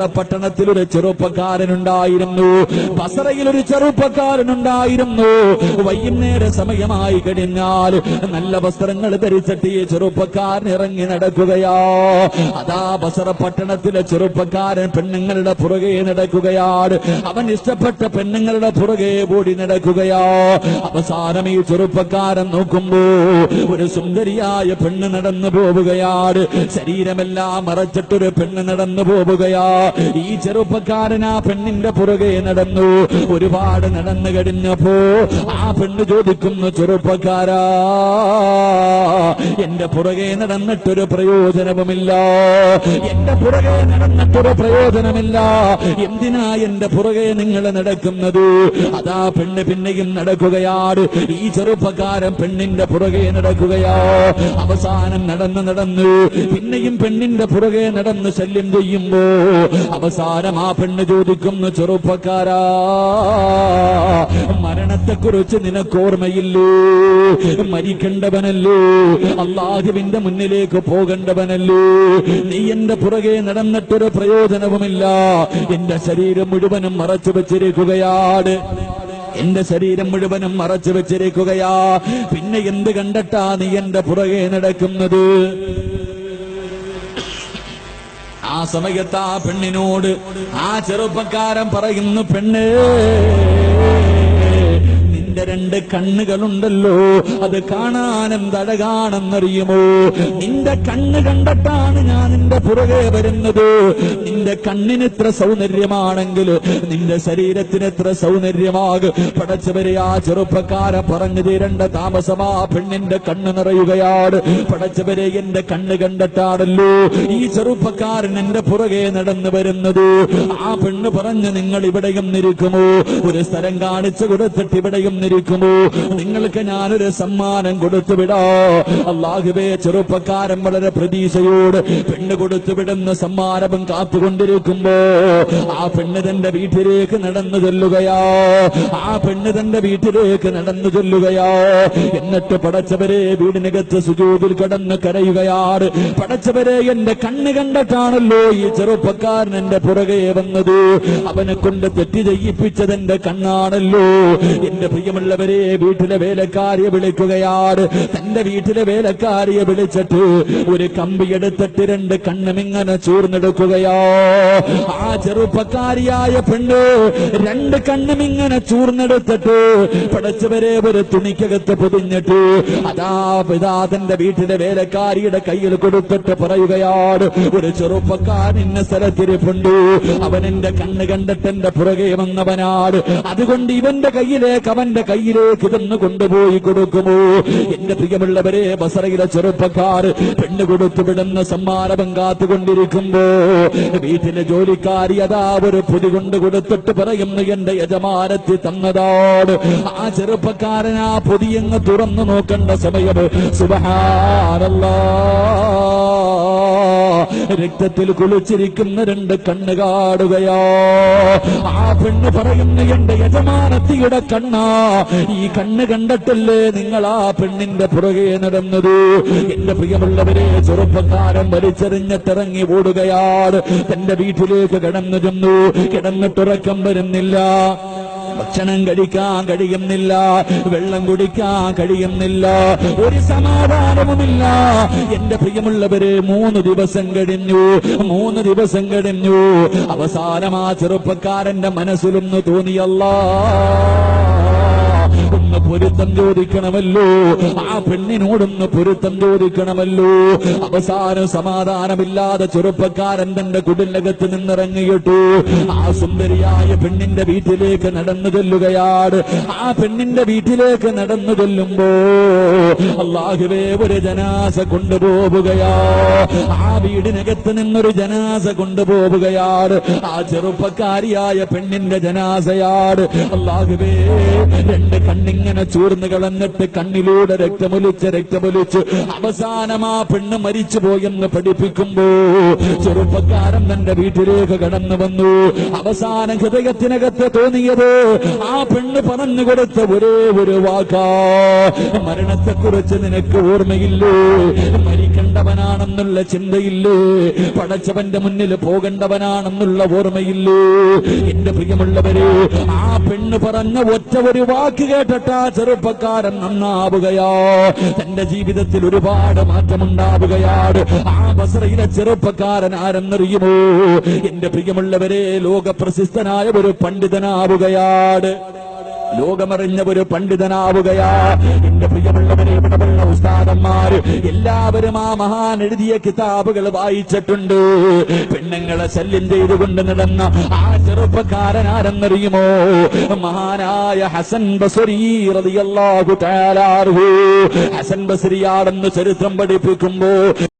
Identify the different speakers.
Speaker 1: പട്ടണത്തിൽ ഒരു ചെറുപ്പക്കാരനുണ്ടായിരുന്നു. ബസറയിൽ ഒരു ചെറുപ്പക്കാരനുണ്ടായിരുന്നു. വൈകുന്നേര സമയമായി കഴിഞ്ഞാൽ നല്ല വസ്ത്രങ്ങൾ ധരിച്ചിട്ട് ഈ ചെറുപ്പക്കാരൻ ഇറങ്ങി നടക്കുകയാ. അതാ ബസറ പട്ടണത്തിലെ ചെറുപ്പക്കാരൻ പെണ്ണുങ്ങളുടെ പുറകെ നടക്കുകയാണ്. അവൻ ഇഷ്ടപ്പെട്ട പെണ്ണുങ്ങളുടെ പുറകെ ഓടി നടക്കുകയാ. അവസാനം ഈ ചെറുപ്പക്കാരൻ നോക്കുമ്പോ ഒരു സുന്ദരിയായ പെണ്ണ് നടന്നു പോവുകയാണ്. ശരീരമെല്ലാം മറച്ചിട്ടൊരു പെണ്ണ് നടന്നു പോവുകയാ. ഈ ചെറുപ്പക്കാരൻ ആ പെണ്ണിന്റെ പുറകെ നടന്നു. ഒരുപാട് നടന്നു കഴിഞ്ഞപ്പോ ആ പെണ്ണ് ചോദിക്കുന്നു ചെറുപ്പക്കാരാ എന്റെ പുറകെ നടന്നിട്ടൊരു പ്രയോജനവുമില്ല. എന്റെ പുറകെ നടന്നിട്ടൊരു പ്രയോജനമില്ല. എന്തിനാ എന്റെ പുറകെ നിങ്ങൾ നടക്കുന്നത്? അതാ പെണ്ണ് പിന്നെയും നടക്കുകയാണ്. ഈ ചെറുപ്പക്കാരൻ പെണ്ണിന്റെ പുറകെ നടക്കുകയാ. അവസാനം നടന്ന് നടന്ന് പിന്നെയും പെണ്ണിന്റെ പുറകെ നടന്ന് ശല്യം ചെയ്യുമ്പോ അവസാനം ആ പെണ്ണ് ചോദിക്കുന്ന ചെറുപ്പക്കാരാ മരണത്തെക്കുറിച്ച് നിനക്ക് ഓർമ്മയില്ലേ മരിക്കേണ്ടവനല്ലേ? അള്ളാഹുവിന്റെ മുന്നിലേക്ക് പോകേണ്ടവനല്ലേ? നീ എന്റെ പുറകെ നടന്നിട്ടൊരു പ്രയോജനവുമില്ല. എന്റെ ശരീരം മുഴുവനും മറച്ചു വെച്ചിരിക്കുകയാണ്. എന്റെ ശരീരം മുഴുവനും മറച്ചു വെച്ചിരിക്കുകയാ. പിന്നെ എന്ത് കണ്ടിട്ടാ നീ എന്റെ പുറകെ നടക്കുന്നത്? ആ സമയത്ത് ആ പെണ്ണിനോട് ആ ചെറുപ്പക്കാരൻ പറയുന്നു പെണ്ണ് നിന്റെ രണ്ട് കണ്ണുകളുണ്ടല്ലോ. അത് കാണാൻ എന്തഴകാണെന്നറിയുമോ നിന്റെ കണ്ണ് കണ്ടിട്ടാണ് ഞാൻ നിന്റെ പുറകെ വരുന്നത്. നിന്റെ കണ്ണിന് ഇത്ര സൗന്ദര്യമാണെങ്കിൽ നിന്റെ ശരീരത്തിന് എത്ര സൗന്ദര്യമാകും. പടച്ചവരെ ആ ചെറുപ്പക്കാരെ പറഞ്ഞു തീരേണ്ട താമസമാ പെണ്ണിന്റെ കണ്ണ് നിറയുകയാണ്. പടച്ചവരെ എന്റെ കണ്ണ് കണ്ടിട്ടാണല്ലോ ഈ ചെറുപ്പക്കാരൻ എന്റെ പുറകെ നടന്നു വരുന്നത്. ആ പെണ്ണ് പറഞ്ഞു നിങ്ങൾ ഇവിടെയും നിൽക്കുമോ? ഒരു സ്ഥലം കാണിച്ചു കൊടുത്തിട്ട് ഇവിടെയും നിൽക്കുമോ നിങ്ങൾക്ക് ഞാനൊരു സമ്മാനം കൊടുത്തു വിടാ അള്ളാഹുബേ ചെറുപ്പക്കാരൻ വളരെ പ്രതീക്ഷയോട് പെണ്ണ് കൊടുത്തുവിടുന്ന സമ്മാനവും കാത്തുകൊണ്ടിരിക്കുമ്പോ ആ പെണ്ണ് തന്റെ വീട്ടിലേക്ക് നടന്നു ചെല്ലുകയാ. ആ പെണ്ണ് തന്റെ വീട്ടിലേക്ക് നടന്നു ചെല്ലുകയാ. എന്നിട്ട് പടച്ചവരെ വീടിനകത്ത് സുജൂതിൽ കടന്ന് കരയുകയാണ്. പടച്ചവരെ എന്റെ കണ്ണ് കണ്ടിട്ടാണല്ലോ ഈ ചെറുപ്പക്കാരൻ എന്റെ പുറകെ വന്നത്. അവനെ കൊണ്ട് തെറ്റ് ചെയ്യിപ്പിച്ചത് എന്റെ കണ്ണാണല്ലോ. എന്റെ പ്രിയമുള്ളവരെ വീട്ടിലെ വേലക്കാരിയെ വിളിക്കുകയാണ്. തന്റെ വീട്ടിലെ വേലക്കാരിയെ വിളിച്ചിട്ട് ഒരു കമ്പി എടുത്തിട്ട് രണ്ട് കണ്ണും ഇങ്ങനെ ചൂർന്നെടുക്കുകയോ ആ ചെറുപ്പക്കാരിയായ പെണ്ണ് രണ്ട് കണ്ണും ഇങ്ങനെ ചൂർന്നെടുത്തിട്ട് പടച്ചവരെ ഒരു തുണിക്കകത്ത് പൊതിഞ്ഞിട്ട് അതാ പിതാ തന്റെ വീട്ടിലെ വേലക്കാരിയുടെ കയ്യിൽ കൊടുത്തിട്ട് പറയുകയാണ്. ഒരു ചെറുപ്പക്കാരൻ ഇന്ന സ്ഥലത്തിരിപ്പുണ്ട്. അവൻ എന്റെ കണ്ണ് കണ്ടിട്ട് എന്റെ പുറകെ വന്നവനാണ്. അതുകൊണ്ട് ഇവന്റെ കയ്യിലേക്ക് അവന്റെ കയ്യിലേക്ക് ഇതൊന്ന് കൊണ്ടുപോയി കൊടുക്കുമോ? എന്റെ പ്രിയമുള്ളവരെ ബസറയിലെ ചെറുപ്പക്കാർ പെണ്ണ് കൊടുത്തു വിടുന്ന സമ്മാനം കാത്തുകൊണ്ടിരിക്കുമ്പോ വീട്ടിലെ ജോലിക്കാരി അതാ ഒരു പൊതി കൊണ്ട് കൊടുത്തിട്ട് പറയുന്നു എന്റെ യജമാനത്തി തന്നതാണ്. ആ ചെറുപ്പക്കാരൻ ആ പൊതിയങ്ങ് തുറന്നു നോക്കേണ്ട സമയം. സുബഹാനല്ലാ. രക്തത്തിൽ കുളിച്ചിരിക്കുന്ന രണ്ട് കണ്ണ് കാണുകയോ ആ പെണ്ണ് പറയുന്ന എന്റെ യജമാനത്തിയുടെ കണ്ണാ ഈ കണ്ണ് കണ്ടിട്ടല്ലേ നിങ്ങൾ ആ പെണ്ണിന്റെ പുറകെ നടന്നത്? എന്റെ പ്രിയമുള്ളവരെ ചെറുപ്പക്കാരൻ വലിച്ചെറിഞ്ഞിട്ടിറങ്ങി ഓടുകയാണ്. തന്റെ വീട്ടിലേക്ക് കിടന്നു ചെന്നു. കിടന്നിട്ടുറക്കം വരുന്നില്ല. ഭക്ഷണം കഴിക്കാൻ കഴിയുന്നില്ല വെള്ളം കുടിക്കാൻ കഴിയുന്നില്ല ഒരു സമാധാനവുമില്ല. എന്റെ പ്രിയമുള്ളവര് മൂന്ന് ദിവസം കഴിഞ്ഞു മൂന്ന് ദിവസം കഴിഞ്ഞു. അവസാനം ആ ചെറുപ്പക്കാരന്റെ മനസ്സിലൊന്ന് തോന്നിയല്ലോ. പൊരുത്തം ചോദിക്കണമല്ലോ. ആ പെണ്ണിനോടൊന്ന് പൊരുത്തം ചോദിക്കണമല്ലോ. അവസാനം സമാധാനമില്ലാതെ ചെറുപ്പക്കാരൻ തന്റെ കുടിലകത്ത് നിന്നിറങ്ങിയിട്ടു ആ സുന്ദരിയായ പെണ്ണിന്റെ വീട്ടിലേക്ക് നടന്നു ചെല്ലുകയാണ്. ആ പെണ്ണിന്റെ വീട്ടിലേക്ക് നടന്നു ചെല്ലുമ്പോ അള്ളാഹുവേ ഒരു ജനാസ കൊണ്ടുപോവുകയാ. ആ വീടിനകത്ത് നിന്നൊരു ജനാസ കൊണ്ടുപോവുകയാണ്. ആ ചെറുപ്പക്കാരിയായ പെണ്ണിന്റെ ജനാസയാട് അള്ളാഹുവേ രണ്ട് കണ്ണിങ്ങനെ ചൂർന്ന് കളഞ്ഞിട്ട് കണ്ണിലൂടെ രക്തമൊലിച്ച് രക്തമൊലിച്ച് അവസാനം ആ പെണ്ണ് മരിച്ചു പോയെന്ന് പഠിപ്പിക്കുമ്പോ ചെറുപ്പക്കാരൻ തന്റെ വീട്ടിലേക്ക് കടന്നു വന്നു. അവസാനം ഹൃദയത്തിനകത്ത് തോന്നിയത് ആ പെണ്ണ് പറഞ്ഞു കൊടുത്ത ഒരേ ഒരു വാക്കാ മരണത്തെക്കുറിച്ച് നിനക്ക് ഓർമ്മയില്ലേ? പോകേണ്ടവനാണെന്നുള്ള ചിന്തയില്ലേ? പടച്ചവന്റെ മുന്നിൽ പോകേണ്ടവനാണെന്നുള്ള ഓർമ്മയില്ലേ? എന്റെ പ്രിയമുള്ളവരെ ആ പെണ്ണ് പറഞ്ഞ ഒറ്റ ഒരു വാക്ക് കേട്ടിട്ട് ആ ചെറുപ്പക്കാരൻ നന്നാവുകയാ. തന്റെ ജീവിതത്തിൽ ഒരുപാട് മാറ്റമുണ്ടാവുകയാണ്. ആ ബസറയിലെ ചെറുപ്പക്കാരൻ ആരെന്നറിയുമോ? എന്റെ പ്രിയമുള്ളവരെ ലോക പ്രശസ്തനായ ഒരു പണ്ഡിതനാവുകയാണ്. ലോകമറിഞ്ഞ ഒരു പണ്ഡിതനാവുകയാ. എന്റെ പ്രിയമുള്ളവരെ ഇവിടെയുള്ള ഉസ്താദന്മാര് എല്ലാവരും ആ മഹാൻ എഴുതിയ കിതാബുകൾ വായിച്ചിട്ടുണ്ട്. പെണ്ണുങ്ങളെ ശല്യം ചെയ്തുകൊണ്ട് നടന്ന ആ ചെറുപ്പക്കാരൻ ആരെന്നറിയുമോ? മഹാനായ ഹസൻ ബസരി ഹസൻ ബസരിയാടെന്ന് ചരിത്രം പഠിപ്പിക്കുമ്പോ